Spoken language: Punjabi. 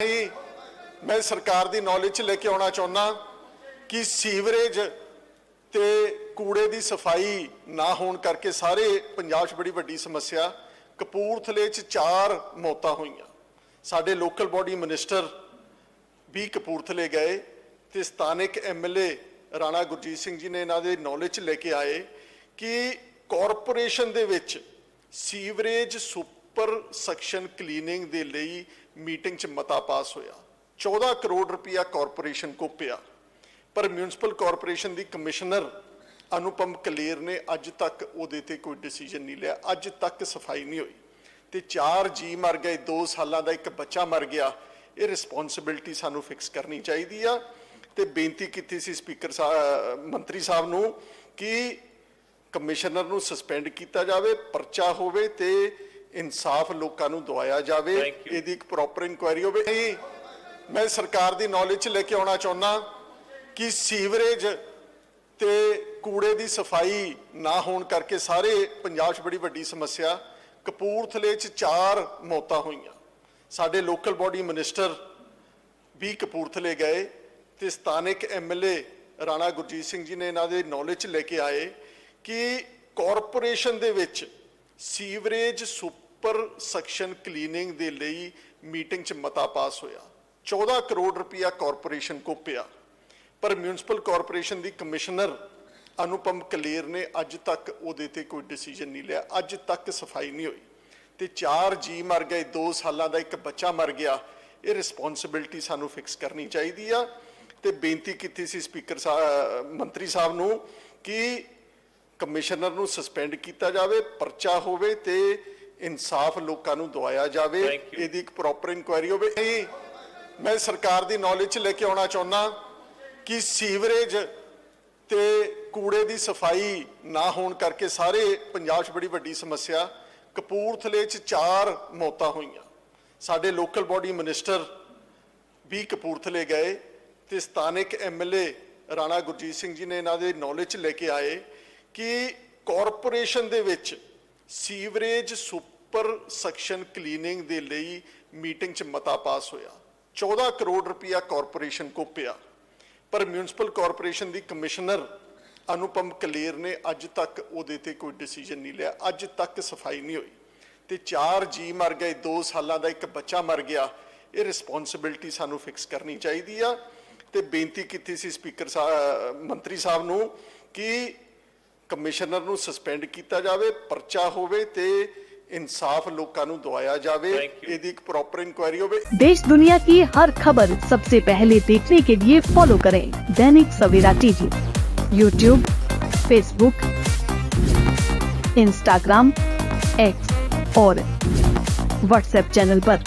ਨਹੀਂ, ਮੈਂ ਸਰਕਾਰ ਦੀ ਨੌਲੇਜ 'ਚ ਲੈ ਕੇ ਆਉਣਾ ਚਾਹੁੰਦਾ ਕਿ ਸੀਵਰੇਜ ਤੇ ਕੂੜੇ ਦੀ ਸਫ਼ਾਈ ਨਾ ਹੋਣ ਕਰਕੇ ਸਾਰੇ ਪੰਜਾਬ 'ਚ ਬੜੀ ਵੱਡੀ ਸਮੱਸਿਆ, ਕਪੂਰਥਲੇ 'ਚ ਚਾਰ ਮੌਤਾਂ ਹੋਈਆਂ। ਸਾਡੇ ਲੋਕਲ ਬਾਡੀ ਮਿਨਿਸਟਰ ਵੀ ਕਪੂਰਥਲੇ ਗਏ ਤੇ ਸਥਾਨਕ ਐਮਐਲਏ ਰਾਣਾ ਗੁਰਜੀਤ ਸਿੰਘ ਜੀ ਨੇ ਇਹਨਾਂ ਦੇ ਨੌਲੇਜ 'ਚ ਲੈ ਕੇ ਆਏ ਕਿ ਕਾਰਪੋਰੇਸ਼ਨ ਦੇ ਵਿੱਚ sewerage sup super suction cleaning ਦੇ ਲਈ ਮੀਟਿੰਗ 'ਚ ਮਤਾ ਪਾਸ ਹੋਇਆ। 14 ਕਰੋੜ ਰੁਪਇਆ ਕਾਰਪੋਰੇਸ਼ਨ ਕੋ ਪਿਆ। ਪਰ ਮਿਊਨਿਸਪਲ ਕਾਰਪੋਰੇਸ਼ਨ ਦੀ ਕਮਿਸ਼ਨਰ ਅਨੁਪਮ ਕਲੇਰ ਨੇ ਅੱਜ ਤੱਕ ਉਹਦੇ ਤੇ ਕੋਈ ਡਿਸੀਜਨ ਨਹੀਂ ਲਿਆ। ਅੱਜ ਤੱਕ ਸਫ਼ਾਈ ਨਹੀਂ ਹੋਈ। ਤੇ ਚਾਰ ਜੀ ਮਰ ਗਏ 2 ਸਾਲਾਂ ਦਾ ਇੱਕ ਬੱਚਾ ਮਰ ਗਿਆ। ਇਹ ਰਿਸਪੌਂਸਿਬਿਲਟੀ ਸਾਨੂੰ ਫਿਕਸ ਕਰਨੀ ਚਾਹੀਦੀ ਆ। ਤੇ ਬੇਨਤੀ ਕੀਤੀ ਸੀ ਸਪੀਕਰ ਸਾਹਿਬ ਮੰਤਰੀ ਸਾਹਿਬ ਨੂੰ ਕਿ ਕਮਿਸ਼ਨਰ ਨੂੰ ਸਸਪੈਂਡ ਕੀਤਾ ਜਾਵੇ, ਪਰਚਾ ਹੋਵੇ ਤੇ ਇਨਸਾਫ ਲੋਕਾਂ ਨੂੰ ਦਵਾਇਆ ਜਾਵੇ. ਇਹਦੀ ਇੱਕ ਪ੍ਰੋਪਰ ਇਨਕੁਆਇਰੀ ਹੋਵੇ ਮੈਂ ਸਰਕਾਰ ਦੀ ਨੌਲੇਜ 'ਚ ਲੈ ਕੇ ਆਉਣਾ ਚਾਹੁੰਦਾ ਕਿ ਸੀਵਰੇਜ ਤੇ ਕੂੜੇ ਦੀ ਸਫ਼ਾਈ ਨਾ ਹੋਣ ਕਰਕੇ ਸਾਰੇ ਪੰਜਾਬ 'ਚ ਬੜੀ ਵੱਡੀ ਸਮੱਸਿਆ ਕਪੂਰਥਲੇ 'ਚ ਚਾਰ ਮੌਤਾਂ ਹੋਈਆਂ ਸਾਡੇ ਲੋਕਲ ਬਾਡੀ ਮਿਨਿਸਟਰ ਵੀ ਕਪੂਰਥਲੇ ਗਏ ਤੇ ਸਥਾਨਕ ਐਮਐਲਏ ਰਾਣਾ ਗੁਰਜੀਤ ਸਿੰਘ ਜੀ ਨੇ ਇਹਨਾਂ ਦੇ ਨੌਲੇਜ ਲੈ ਕੇ ਆਏ ਕਿ ਕਾਰਪੋਰੇਸ਼ਨ ਦੇ ਵਿੱਚ ਸੀਵਰੇਜ ਸੁਪਰ ਸੈਕਸ਼ਨ ਕਲੀਨਿੰਗ ਦੇ ਲਈ ਮੀਟਿੰਗ 'ਚ ਮਤਾ ਪਾਸ ਹੋਇਆ। 14 ਕਰੋੜ ਰੁਪਇਆ ਕਾਰਪੋਰੇਸ਼ਨ ਕੋ ਪਿਆ। ਪਰ ਮਿਊਨਿਸਪਲ ਕਾਰਪੋਰੇਸ਼ਨ ਦੀ ਕਮਿਸ਼ਨਰ ਅਨੁਪਮ ਕਲੇਰ ਨੇ ਅੱਜ ਤੱਕ ਉਹਦੇ ਤੇ ਕੋਈ ਡਿਸੀਜਨ ਨਹੀਂ ਲਿਆ। ਅੱਜ ਤੱਕ ਸਫ਼ਾਈ ਨਹੀਂ ਹੋਈ। ਤੇ ਚਾਰ ਜੀ ਮਰ ਗਏ 2 ਸਾਲਾਂ ਦਾ ਇੱਕ ਬੱਚਾ ਮਰ ਗਿਆ। ਇਹ ਰਿਸਪੌਂਸਿਬਿਲਟੀ ਸਾਨੂੰ ਫਿਕਸ ਕਰਨੀ ਚਾਹੀਦੀ ਆ। ਤੇ ਬੇਨਤੀ ਕੀਤੀ ਸੀ ਸਪੀਕਰ ਸਾਹਿਬ ਮੰਤਰੀ ਸਾਹਿਬ ਨੂੰ ਕਿ ਕਮਿਸ਼ਨਰ ਨੂੰ ਸਸਪੈਂਡ ਕੀਤਾ ਜਾਵੇ, ਪਰਚਾ ਹੋਵੇ ਤੇ ਇਨਸਾਫ ਲੋਕਾਂ ਨੂੰ ਦਵਾਇਆ ਜਾਵੇ. ਇਹਦੀ ਇੱਕ ਪ੍ਰੋਪਰ ਇਨਕੁਆਇਰੀ ਹੋਵੇ ਨਹੀਂ ਮੈਂ ਸਰਕਾਰ ਦੀ ਨੌਲੇਜ 'ਚ ਲੈ ਕੇ ਆਉਣਾ ਚਾਹੁੰਦਾ ਕਿ ਸੀਵਰੇਜ ਤੇ ਕੂੜੇ ਦੀ ਸਫ਼ਾਈ ਨਾ ਹੋਣ ਕਰਕੇ ਸਾਰੇ ਪੰਜਾਬ 'ਚ ਬੜੀ ਵੱਡੀ ਸਮੱਸਿਆ ਕਪੂਰਥਲੇ 'ਚ ਚਾਰ ਮੌਤਾਂ ਹੋਈਆਂ ਸਾਡੇ ਲੋਕਲ ਬਾਡੀ ਮਿਨਿਸਟਰ ਵੀ ਕਪੂਰਥਲੇ ਗਏ ਤੇ ਸਥਾਨਕ ਐਮਐਲਏ ਰਾਣਾ ਗੁਰਜੀਤ ਸਿੰਘ ਜੀ ਨੇ ਇਹਨਾਂ ਦੇ ਨੌਲੇਜ ਲੈ ਕੇ ਆਏ ਕਿ ਕਾਰਪੋਰੇਸ਼ਨ ਦੇ ਵਿੱਚ ਸੀਵਰੇਜ ਸੁਪਰ ਸੈਕਸ਼ਨ ਕਲੀਨਿੰਗ ਦੇ ਲਈ ਮੀਟਿੰਗ 'ਚ ਮਤਾ ਪਾਸ ਹੋਇਆ। 14 ਕਰੋੜ ਰੁਪਇਆ ਕਾਰਪੋਰੇਸ਼ਨ ਕੋ ਪਿਆ। ਪਰ ਮਿਊਨਿਸਪਲ ਕਾਰਪੋਰੇਸ਼ਨ ਦੀ ਕਮਿਸ਼ਨਰ ਅਨੁਪਮ ਕਲੇਰ ਨੇ ਅੱਜ ਤੱਕ ਉਹਦੇ ਤੇ ਕੋਈ ਡਿਸੀਜਨ ਨਹੀਂ ਲਿਆ। ਅੱਜ ਤੱਕ ਸਫ਼ਾਈ ਨਹੀਂ ਹੋਈ। ਤੇ ਚਾਰ ਜੀ ਮਰ ਗਏ 2 ਸਾਲਾਂ ਦਾ ਇੱਕ ਬੱਚਾ ਮਰ ਗਿਆ। ਇਹ ਰਿਸਪੌਂਸਿਬਿਲਟੀ ਸਾਨੂੰ ਫਿਕਸ ਕਰਨੀ ਚਾਹੀਦੀ ਆ। ਤੇ ਬੇਨਤੀ ਕੀਤੀ ਸੀ ਸਪੀਕਰ ਸਾਹਿਬ ਮੰਤਰੀ ਸਾਹਿਬ ਨੂੰ ਕਿ ਕਮਿਸ਼ਨਰ ਨੂੰ ਸਸਪੈਂਡ ਕੀਤਾ ਜਾਵੇ ਪਰਚਾ ਹੋਵੇ ਤੇ ਇਨਸਾਫ ਲੋਕਾਂ ਨੂੰ ਦਵਾਇਆ ਜਾਵੇ Thank you. ਇਹਦੀ ਇੱਕ ਪ੍ਰੋਪਰ ਇਨਕੁਆਇਰੀ ਹੋਵੇ देश दुनिया की हर खबर सबसे पहले देखने के लिए फॉलो करें Dainik Savera TV YouTube Facebook Instagram X और व्हाट्सएप चैनल पर।